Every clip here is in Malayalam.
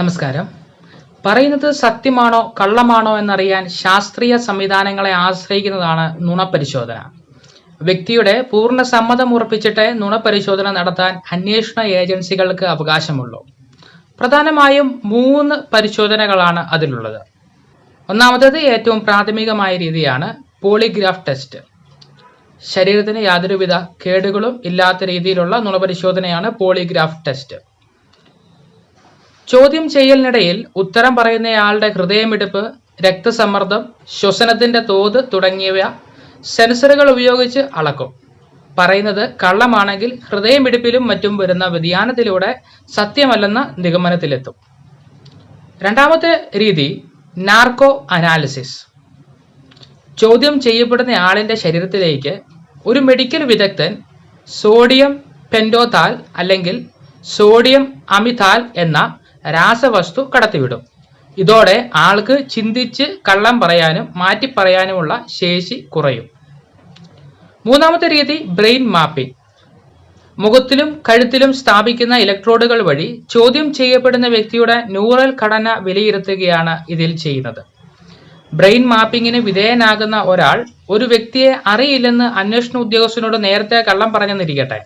നമസ്കാരം. പറയുന്നത് സത്യമാണോ കള്ളമാണോ എന്നറിയാൻ ശാസ്ത്രീയ സംവിധാനങ്ങളെ ആശ്രയിക്കുന്നതാണ് നുണപരിശോധന. വ്യക്തിയുടെ പൂർണ സമ്മതം ഉറപ്പിച്ചിട്ട് നുണപരിശോധന നടത്താൻ അന്വേഷണ ഏജൻസികൾക്ക് അവകാശമുള്ളൂ. പ്രധാനമായും മൂന്ന് പരിശോധനകളാണ് അതിലുള്ളത്. ഒന്നാമത്തേത് ഏറ്റവും പ്രാഥമികമായ രീതിയാണ് പോളിഗ്രാഫ് ടെസ്റ്റ്. ശരീരത്തിന് യാതൊരുവിധ കേടുകളും ഇല്ലാത്ത രീതിയിലുള്ള നുണപരിശോധനയാണ് പോളിഗ്രാഫ് ടെസ്റ്റ്. ചോദ്യം ചെയ്യലിനിടയിൽ ഉത്തരം പറയുന്നയാളുടെ ഹൃദയമിടിപ്പ് രക്തസമ്മർദ്ദം ശ്വസനത്തിന്റെ തോത് തുടങ്ങിയവ സെൻസറുകൾ ഉപയോഗിച്ച് അളക്കും. പറയുന്നത് കള്ളമാണെങ്കിൽ ഹൃദയമിടിപ്പിലും മറ്റും വരുന്ന വ്യതിയാനത്തിലൂടെ സത്യമല്ലെന്ന നിഗമനത്തിലെത്തും. രണ്ടാമത്തെ രീതി നാർക്കോ അനാലിസിസ്. ചോദ്യം ചെയ്യപ്പെടുന്ന ആളിന്റെ ശരീരത്തിലേക്ക് ഒരു മെഡിക്കൽ വിദഗ്ധൻ സോഡിയം പെൻഡോതാൽ അല്ലെങ്കിൽ സോഡിയം അമിതാൽ എന്ന രാസവസ്തു കടത്തിവിടും. ഇതോടെ ആൾക്ക് ചിന്തിച്ച് കള്ളം പറയാനും മാറ്റി പറയാനുമുള്ള ശേഷി കുറയും. മൂന്നാമത്തെ രീതി ബ്രെയിൻ മാപ്പിംഗ്. മുഖത്തിലും കഴുത്തിലും സ്ഥാപിക്കുന്ന ഇലക്ട്രോഡുകൾ വഴി ചോദ്യം ചെയ്യപ്പെടുന്ന വ്യക്തിയുടെ ന്യൂറൽ ഘടന വിലയിരുത്തുകയാണ് ഇതിൽ ചെയ്യുന്നത്. ബ്രെയിൻ മാപ്പിങ്ങിന് വിധേയനാകുന്ന ഒരാൾ ഒരു വ്യക്തിയെ അറിയില്ലെന്ന് അന്വേഷണ ഉദ്യോഗസ്ഥനോട് നേരത്തെ കള്ളം പറഞ്ഞെന്നിരിക്കട്ടെ.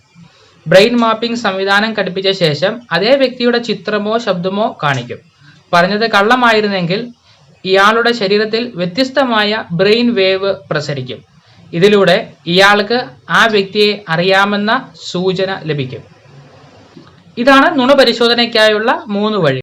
ബ്രെയിൻ മാപ്പിംഗ് സംവിധാനം ഘടിപ്പിച്ച ശേഷം അതേ വ്യക്തിയുടെ ചിത്രമോ ശബ്ദമോ കാണിക്കും. പറഞ്ഞത് കള്ളമായിരുന്നെങ്കിൽ ഇയാളുടെ ശരീരത്തിൽ വ്യത്യസ്തമായ ബ്രെയിൻ വേവ് പ്രസരിക്കും. ഇതിലൂടെ ഇയാൾക്ക് ആ വ്യക്തിയെ അറിയാമെന്ന സൂചന ലഭിക്കും. ഇതാണ് നുണ പരിശോധനയ്ക്കായുള്ള മൂന്ന് വഴി.